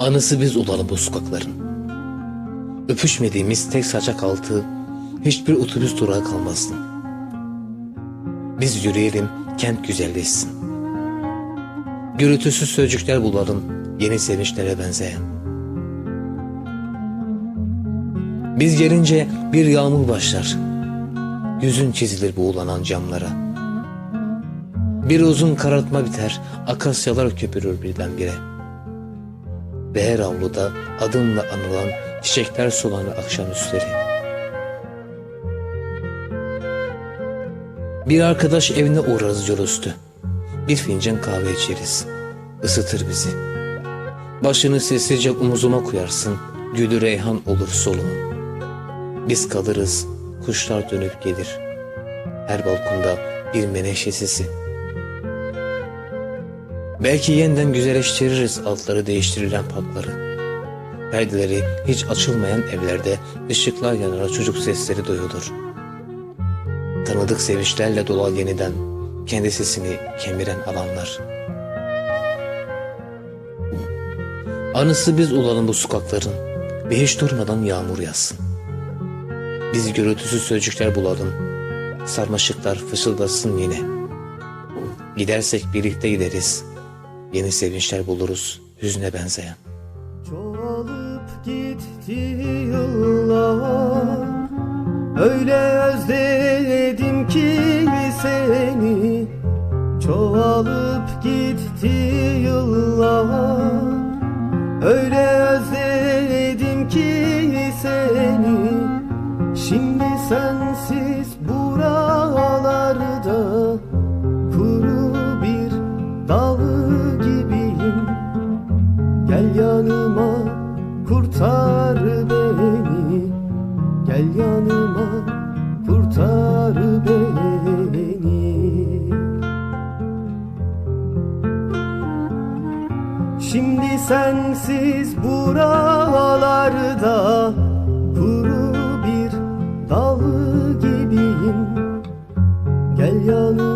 Anısı biz olalım bu sokakların. Öpüşmediğimiz tek saçak altı hiçbir otobüs durağı kalmasın. Biz yürüyelim kent güzelleşsin. Gürültüsüz sözcükler bulalım yeni sevinçlere benzeyen. Biz gelince bir yağmur başlar. Yüzün çizilir buğulanan camlara. Bir uzun karartma biter, akasyalar köpürür birdenbire. Ve her avluda adımla anılan çiçekler solanı akşamüstleri. Bir arkadaş evine uğrarız yolüstü. Bir fincan kahve içeriz. Isıtır bizi. Başını sessizce omuzuma koyarsın. Gülü reyhan olur soluğun. Biz kalırız, kuşlar dönüp gelir. Her balkonda bir menekşe sesi. Belki yeniden güzelleştiririz altları değiştirilen parkları. Perdeleri hiç açılmayan evlerde ışıklar yanarak çocuk sesleri duyulur. Tanıdık sevinçlerle dolar yeniden kendi sesini kemiren alanlar. Anısı biz olalım bu sokakların ve hiç durmadan yağmur yazsın. Biz gürültüsüz sözcükler bulalım, sarmaşıklar fısıldasın yine. Gidersek birlikte gideriz, yeni sevinçler buluruz hüzne benzeyen. Çoğalıp gitti yıllar. Öyle özledim ki seni. Çoğalıp gitti yıllar. Öyle özledim ki seni. Şimdi sensiz buralarda Yanıma kurtar beni. Gel yanıma kurtar beni. Şimdi sensiz buralarda Kuru bir dal gibiyim. Gel yanıma